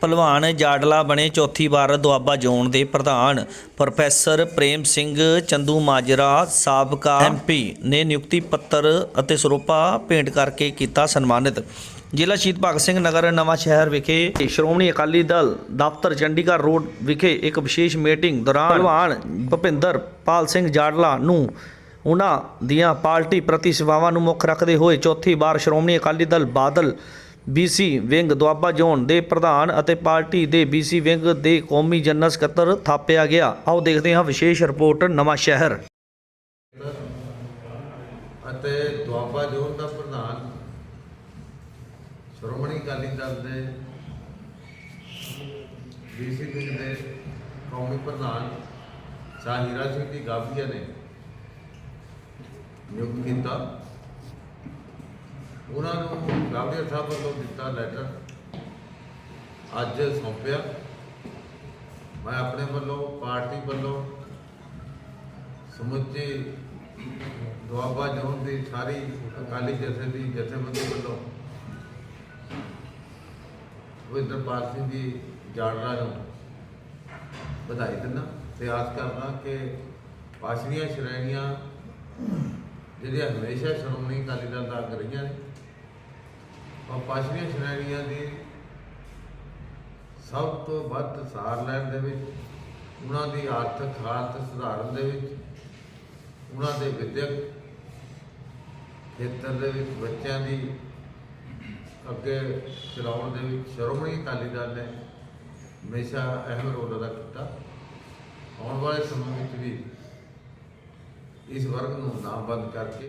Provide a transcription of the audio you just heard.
ਭਲਵਾਨ ਜਾਡਲਾ ਬਣੇ ਚੌਥੀ ਵਾਰ ਦੁਆਬਾ ਜ਼ੋਨ ਦੇ ਪ੍ਰਧਾਨ ਪ੍ਰੋਫੈਸਰ ਪ੍ਰੇਮ ਸਿੰਘ ਚੰਦੂ ਮਾਜਰਾ ਸਾਬਕਾ ਐਮਪੀ ਨੇ ਨਿਯੁਕਤੀ ਪੱਤਰ ਅਤੇ ਸਰੋਪਾ ਭੇਂਟ ਕਰਕੇ ਕੀਤਾ ਸਨਮਾਨਿਤ। ਜ਼ਿਲ੍ਹਾ ਸ਼ਹੀਦ ਭਗਤ ਸਿੰਘ ਨਗਰ ਨਵਾਂ ਸ਼ਹਿਰ ਵਿਖੇ ਸ਼੍ਰੋਮਣੀ ਅਕਾਲੀ ਦਲ ਦਫ਼ਤਰ ਚੰਡੀਗੜ੍ਹ ਰੋਡ ਵਿਖੇ ਇੱਕ ਵਿਸ਼ੇਸ਼ ਮੀਟਿੰਗ ਦੌਰਾਨ ਭਲਵਾਨ ਭੁਪਿੰਦਰ ਪਾਲ ਸਿੰਘ ਜਾਡਲਾ ਨੂੰ ਉਹਨਾਂ ਦੀਆਂ ਪਾਰਟੀ ਪ੍ਰਤੀ ਸੇਵਾਵਾਂ ਨੂੰ ਮੁੱਖ ਰੱਖਦੇ ਹੋਏ ਚੌਥੀ ਵਾਰ Shiromani Akali Dal Badal BC wing Doaba zone ਦੇ ਪ੍ਰਧਾਨ ਅਤੇ ਪਾਰਟੀ ਦੇ ਬੀਸੀ ਵਿੰਗ ਦੇ ਕੌਮੀ ਜਨਰਲ ਸਕੱਤਰ ਥਾਪਿਆ ਗਿਆ। ਆਓ ਦੇਖਦੇ ਹਾਂ ਵਿਸ਼ੇਸ਼ ਰਿਪੋਰਟ ਨਵਾਂ ਸ਼ਹਿਰ। ਅਤੇ ਦੁਆਬਾ ਜ਼ੋਨ ਦਾ ਪ੍ਰਧਾਨ ਸ਼੍ਰੋਮਣੀ ਅਕਾਲੀ ਦਲ ਦੇ ਡੀਸੀ ਵਿੰਗ ਦੇ ਕੌਮੀ ਪ੍ਰਧਾਨ ਸ਼ਾਹ ਸਿੰਘ ਦੀ ਗਾਬੀਆ ਨੇ ਨਿਯੁਕਤ ਕੀਤਾ। ਉਹਨਾਂ ਨੂੰ ਗਾਬੀਆ ਸਾਹਿਬ ਵੱਲੋਂ ਦਿੱਤਾ ਲੈਟਰ ਅੱਜ ਸੌਂਪਿਆ। ਮੈਂ ਆਪਣੇ ਵੱਲੋਂ, ਪਾਰਟੀ ਵੱਲੋਂ ਸਮੁੱਚੀ ਦੁਆਬਾ ਜ਼ੋਨ ਦੀ ਸਾਰੀ ਅਕਾਲੀ ਜਥੇ ਦੀ ਜਥੇਬੰਦੀ ਵੱਲੋਂ ਵਿੰਦਰਪਾਲ ਸਿੰਘ ਦੀ ਜਾੜਰਾ ਨੂੰ ਵਧਾਈ ਦਿੰਦਾ, ਤੇ ਆਸ ਕਰਦਾ ਕਿ ਪਾਛੜੀਆਂ ਸ਼੍ਰੇਣੀਆਂ ਜਿਹੜੀਆਂ ਹਮੇਸ਼ਾ ਸ਼੍ਰੋਮਣੀ ਅਕਾਲੀ ਦਲ ਦਾ ਅੱਗ ਰਹੀਆਂ ਨੇ ਉਹ ਸ਼੍ਰੇਣੀਆਂ ਦੀ ਸਭ ਤੋਂ ਵੱਧ ਸਾਰ ਲੈਣ ਦੇ ਵਿੱਚ, ਉਹਨਾਂ ਦੀ ਆਰਥਿਕ ਹਾਲਤ ਸੁਧਾਰਨ ਦੇ ਵਿੱਚ, ਉਹਨਾਂ ਦੇ ਵਿਦਿਅਕ ਖੇਤਰ ਦੇ ਵਿੱਚ, ਬੱਚਿਆਂ ਦੀ ਅੱਗੇ ਚਲਾਉਣ ਦੇ ਵਿੱਚ, ਸ਼੍ਰੋਮਣੀ ਅਕਾਲੀ ਦਲ ਨੇ ਹਮੇਸ਼ਾ ਅਹਿਮ ਰੋਲ ਅਦਾ ਕੀਤਾ। ਆਉਣ ਵਾਲੇ ਸਮੇਂ ਵਿੱਚ ਵੀ ਇਸ ਵਰਗ ਨੂੰ ਨਾਮਬੰਦ ਕਰਕੇ